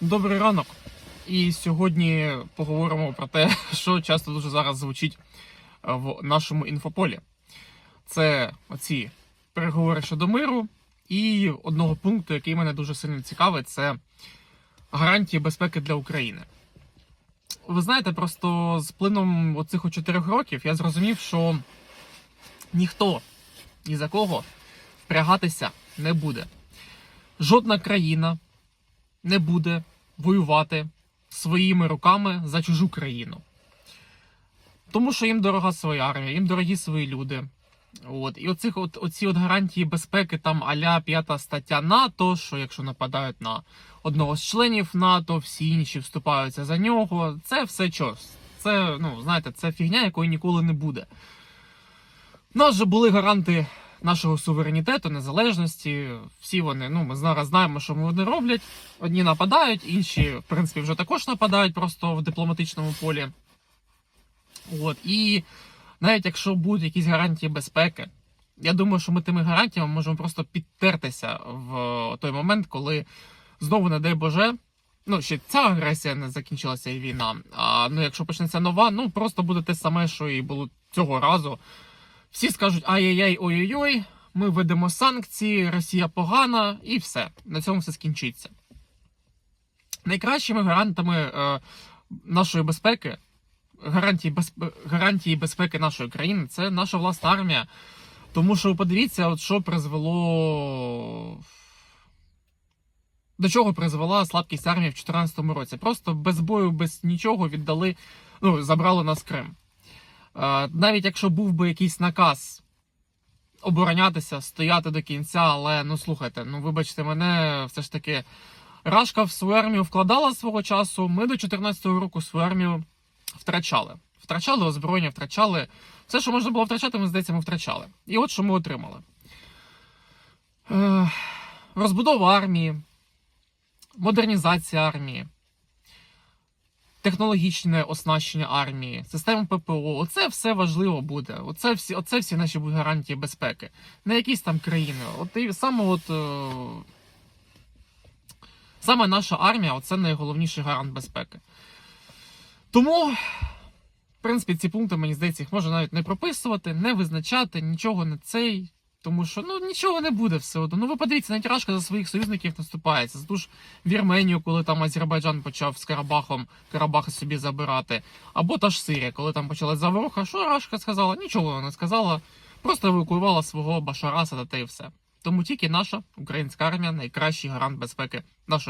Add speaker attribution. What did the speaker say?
Speaker 1: Добрий ранок. І сьогодні поговоримо про те, що часто дуже зараз звучить е, в нашому інфополі. Це оці переговори щодо миру, і одного пункту, який мене дуже сильно цікавить, це гарантії безпеки для України. Ви знаєте, просто з плином оцих чотирьох років я зрозумів, що ніхто ні за кого впрягатися не буде. Жодна країна не буде воювати своїми руками за чужу країну. Тому що їм дорога своя армія, їм дорогі свої люди. От. І оцих от, оці от гарантії безпеки, там аля п'ята стаття НАТО, що якщо нападають на одного з членів НАТО, всі інші вступаються за нього. Це все чос. Це, ну, знаєте, це фігня, якої ніколи не буде. У нас же були гаранти нашого суверенітету, незалежності. Всі вони, ну, ми зараз знаємо, що вони роблять. Одні нападають, інші, в принципі, вже також нападають просто в дипломатичному полі. От. І навіть якщо будуть якісь гарантії безпеки, я думаю, що ми тими гарантіями можемо просто підтертися в той момент, коли знову, не дай Боже, ну, ще ця агресія не закінчилася і війна. А ну, якщо почнеться нова, ну просто буде те саме, що і було цього разу. Всі скажуть ай-яй-яй, ой-ой-ой, ми ведемо санкції, Росія погана, і все. На цьому все скінчиться. Найкращими гарантами е, нашої безпеки, гарантії, безпе- гарантії безпеки нашої країни це наша власна армія. Тому що подивіться, от що призвело. До чого призвела слабкість армії в 2014 році. Просто без бою, без нічого віддали, ну, забрали нас Крим. Навіть якщо був би якийсь наказ оборонятися, стояти до кінця, але ну слухайте, ну вибачте мене, все ж таки, Рашка в свою армію вкладала свого часу. Ми до 2014 року свою армію втрачали. Втрачали озброєння, втрачали все, що можна було втрачати, ми здається, ми втрачали. І от що ми отримали: е, розбудова армії, модернізація армії технологічне оснащення армії, система ППО. Оце все важливо буде. Оце всі, оце всі наші будуть гарантії безпеки. Не якісь там країни. От і саме от. Е... Саме наша армія це найголовніший гарант безпеки. Тому, в принципі, ці пункти, мені здається, їх можна навіть не прописувати, не визначати, нічого не цей. Тому що ну нічого не буде все одно. Ну ви подивіться, навіть Рашка за своїх союзників наступається. За ту ж Вірменію, коли там Азербайджан почав з Карабахом Карабах собі забирати. Або та ж Сирія, коли там почалась заворуха, що Рашка сказала? Нічого вона не сказала. Просто евакуювала свого Башараса та те і все. Тому тільки наша українська армія найкращий гарант безпеки нашої.